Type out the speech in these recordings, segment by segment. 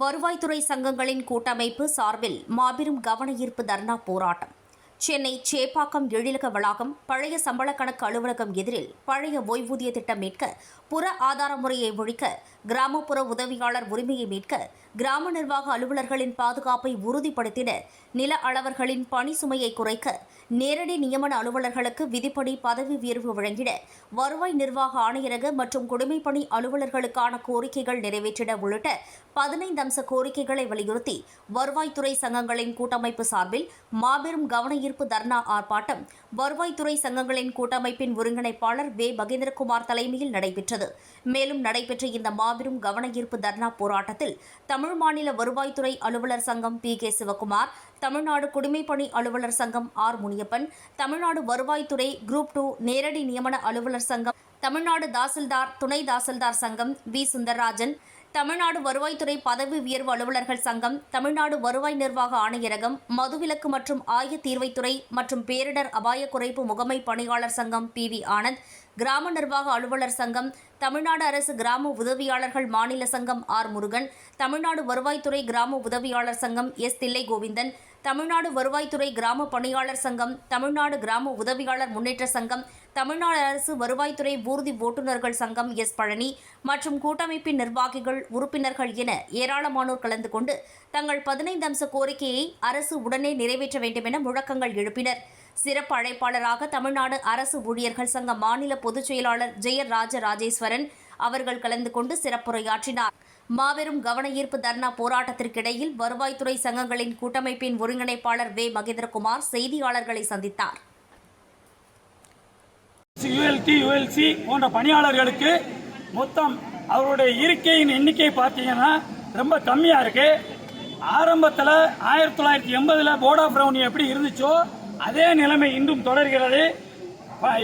வருவாய்த்துறை சங்கங்களின் கூட்டமைப்பு சார்பில் மாபெரும் கவன ஈர்ப்பு தர்ணா போராட்டம். சென்னை சேப்பாக்கம் எழிலக வளாகம் பழைய சம்பள கணக்கு அலுவலகம் எதிரில் பழைய ஓய்வூதிய திட்டம் மீட்க புற ஆதார முறையை ஒழிக்க கிராமப்புற உதவியாளர் உரிமையை மீட்க கிராம நிர்வாக அலுவலர்களின் பாதுகாப்பை உறுதிப்படுத்திட நில அளவர்களின் பணி சுமையை குறைக்க நேரடி நியமன அலுவலர்களுக்கு விதிப்படி பதவி உயர்வு வழங்கிட வருவாய் நிர்வாக ஆணையரக மற்றும் குடிமைப்பணி அலுவலர்களுக்கான கோரிக்கைகள் நிறைவேற்றிட உள்ளிட்ட பதினைந்து அம்ச கோரிக்கைகளை வலியுறுத்தி வருவாய்த்துறை சங்கங்களின் கூட்டமைப்பு சார்பில் மாபெரும் கவன ஈர்ப்பு தர்ணா ஆர்ப்பாட்டம் வருவாய்த்துறை சங்கங்களின் கூட்டமைப்பின் ஒருங்கிணைப்பாளர் வே. மகேந்திரகுமார் தலைமையில் நடைபெற்றது. மேலும் நடைபெற்ற இந்த மாபெரும் கவன ஈர்ப்பு தர்ணா போராட்டத்தில் தமிழ் மாநில வருவாய்த்துறை அலுவலர் சங்கம் பி. கே. சிவகுமார் தமிழ்நாடு குடிமைப்பணி அலுவலர் சங்கம் ஆர். முனியப்பன் தமிழ்நாடு வருவாய்த்துறை குரூப் டூ நேரடி நியமன அலுவலர் சங்கம் தமிழ்நாடு தாசில்தார் துணை தாசில்தார் சங்கம் வி. சுந்தரராஜன் தமிழ்நாடு வருவாய்த்துறை பதவி உயர்வு அலுவலர்கள் சங்கம் தமிழ்நாடு வருவாய் நிர்வாக ஆணையரகம் மதுவிலக்கு மற்றும் ஆய தீர்வைத்துறை மற்றும் பேரிடர் அபாய குறைப்பு முகமை பணியாளர் சங்கம் பி. வி. ஆனந்த் கிராம நிர்வாக அலுவலர் சங்கம் தமிழ்நாடு அரசு கிராம உதவியாளர்கள் மாநில சங்கம் ஆர். முருகன் தமிழ்நாடு வருவாய்த்துறை கிராம உதவியாளர் சங்கம் எஸ். தில்லை கோவிந்தன் தமிழ்நாடு வருவாய்த்துறை கிராம பணியாளர் சங்கம் தமிழ்நாடு கிராம உதவியாளர் முன்னேற்ற சங்கம் தமிழ்நாடு அரசு வருவாய்த்துறை ஊர்தி ஓட்டுநர்கள் சங்கம் எஸ். பழனி மற்றும் கூட்டமைப்பின் நிர்வாகிகள் உறுப்பினர்கள் என ஏராளமானோர் கலந்து கொண்டு தங்கள் பதினைந்து அம்ச கோரிக்கையை அரசு உடனே நிறைவேற்ற வேண்டும் என முழக்கங்கள் எழுப்பினர். சிறப்பு அழைப்பாளராக தமிழ்நாடு அரசு ஊழியர்கள் சங்க மாநில பொதுச் செயலாளர் ஜெயர் ராஜ ராஜேஸ்வரன் அவர்கள் கலந்து கொண்டு சிறப்புரையாற்றினார். மாபெரும் கவன ஈர்ப்பு தர்ணா போராட்டத்திற்கிடையில் வருவாய்த்துறை சங்கங்களின் கூட்டமைப்பின் ஒருங்கிணைப்பாளர் வே. மகேந்திரகுமார் செய்தியாளர்களை சந்தித்தார். யுஎல்டி யுஎல்சி போன்ற பணியாளர்களுக்கு மொத்தம் அவருடைய இருக்கையின் எண்ணிக்கை பார்த்தீங்கன்னா ரொம்ப கம்மியா இருக்கு. ஆரம்பத்தில் ஆயிரத்தி தொள்ளாயிரத்தி எண்பதுல போர்ட் ஆஃப் ரெவன்யூ எப்படி இருந்துச்சோ அதே நிலைமை இன்றும் தொடர்கிறது.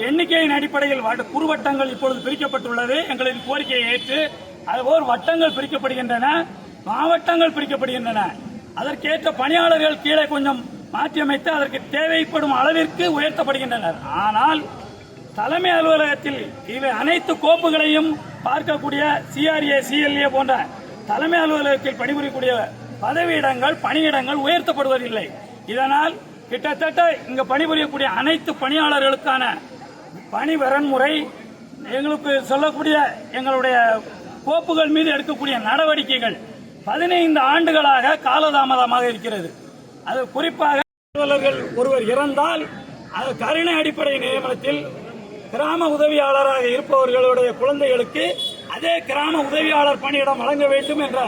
எண்ணிக்கையின் அடிப்படையில் குறுவட்டங்கள் இப்பொழுது பிரிக்கப்பட்டுள்ளது. எங்களின் கோரிக்கையை ஏற்று அதுபோல் வட்டங்கள் பிரிக்கப்படுகின்றன மாவட்டங்கள் பிரிக்கப்படுகின்றன. அதற்கேற்ற பணியாளர்கள் கீழே கொஞ்சம் மாற்றியமைத்து அதற்கு தேவைப்படும் அளவிற்கு உயர்த்தப்படுகின்றனர். ஆனால் தலைமை அலுவலகத்தில் இவை அனைத்து கோப்புகளையும் பார்க்கக்கூடிய சிஆர்ஏ சிஎல்ஏ போன்ற தலைமை அலுவலகத்தில் பணிபுரியக்கூடிய பதவியிடங்கள் பணியிடங்கள் உயர்த்தப்படுவதில்லை. இதனால் கிட்டத்தட்ட இங்க பணிபுரியக்கூடிய அனைத்து பணியாளர்களுக்கான பணி வரன்முறை எங்களுக்கு சொல்லக்கூடிய எங்களுடைய கோப்புகள் மீது எடுக்கக்கூடிய நடவடிக்கைகள் பதினைந்து ஆண்டுகளாக காலதாமதமாக இருக்கிறது. அது குறிப்பாக அலுவலர்கள் ஒருவர் இறந்தால் அது கருணை அடிப்படை நியமனத்தில் கிராம உதவியாளராக இருப்பவர்களுடைய குழந்தைகளுக்கு அதே கிராம உதவியாளர் பணியிடம் வழங்க வேண்டும் என்ற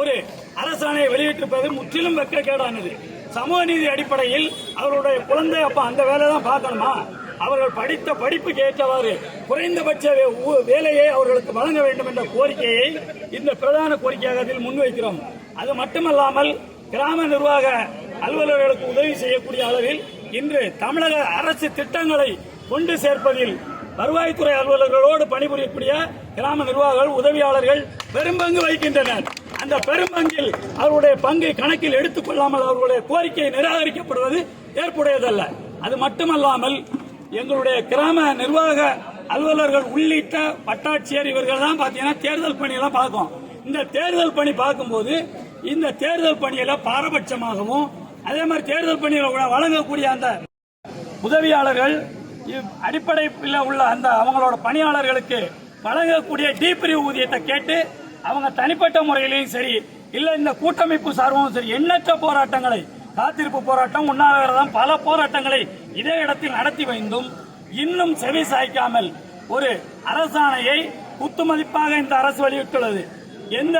ஒரு அரசாணையை வெளியிட்டிருப்பது முற்றிலும் வெக்கக்கேடானது. சமூக நீதி அடிப்படையில் அவருடைய குழந்தை அப்ப அந்த வேலை தான் பார்க்கணுமா? அவர்கள் படித்த படிப்புக்கு ஏற்றவாறு குறைந்தபட்ச வே- வேலையை அவர்களுக்கு வழங்க வேண்டும் என்ற கோரிக்கையை இந்த பிரதான கோரிக்கையாக அதில் முன்வைக்கிறோம். அது மட்டுமல்லாமல் கிராம நிர்வாக அலுவலர்களுக்கு உதவி செய்யக்கூடிய அளவில் இன்று தமிழக அரசு திட்டங்களை கொண்டு சேர்ப்பதில் வருவாய்த்துறை அலுவலர்களோடு பணிபுரியக்கூடிய கிராம நிர்வாகிகள் உதவியாளர்கள் பெரும்பங்கு வகிக்கின்றனர். அந்த பெரும்பங்கில் அவருடைய பங்கை கணக்கில் எடுத்துக் கொள்ளாமல் அவர்களுடைய கோரிக்கை நிராகரிக்கப்படுவது ஏற்புடையதல்ல. அது மட்டுமல்லாமல் எங்களுடைய கிராம நிர்வாக அலுவலர்கள் உள்ளிட்ட வட்டாட்சியர் இவர்கள் தான் பார்த்தீங்கன்னா தேர்தல் பணியெல்லாம் பார்க்கும். இந்த தேர்தல் பணி பார்க்கும்போது இந்த தேர்தல் பணியில பாரபட்சமாகவும் அதே மாதிரி தேர்தல் பணியில் வழங்கக்கூடிய அந்த உதவியாளர்கள் அடிப்படையில் உள்ள அந்த அவங்களோட பணியாளர்களுக்கு வழங்கக்கூடிய டீப்ரி ஊதியத்தை கேட்டு அவங்க தனிப்பட்ட முறையிலையும் சரி இல்ல இந்த கூட்டமைப்பு சார்பும் சரி எண்ணற்ற போராட்டங்களை காத்திருப்பு போராட்டம் உண்ணாவிரதம் பல போராட்டங்களை இதே இடத்தில் நடத்தி வைந்தும் இன்னும் செவி சாய்க்காமல் ஒரு அரசாணையை குத்துமதிப்பாக இந்த அரசு வெளியிட்டுள்ளது. எந்த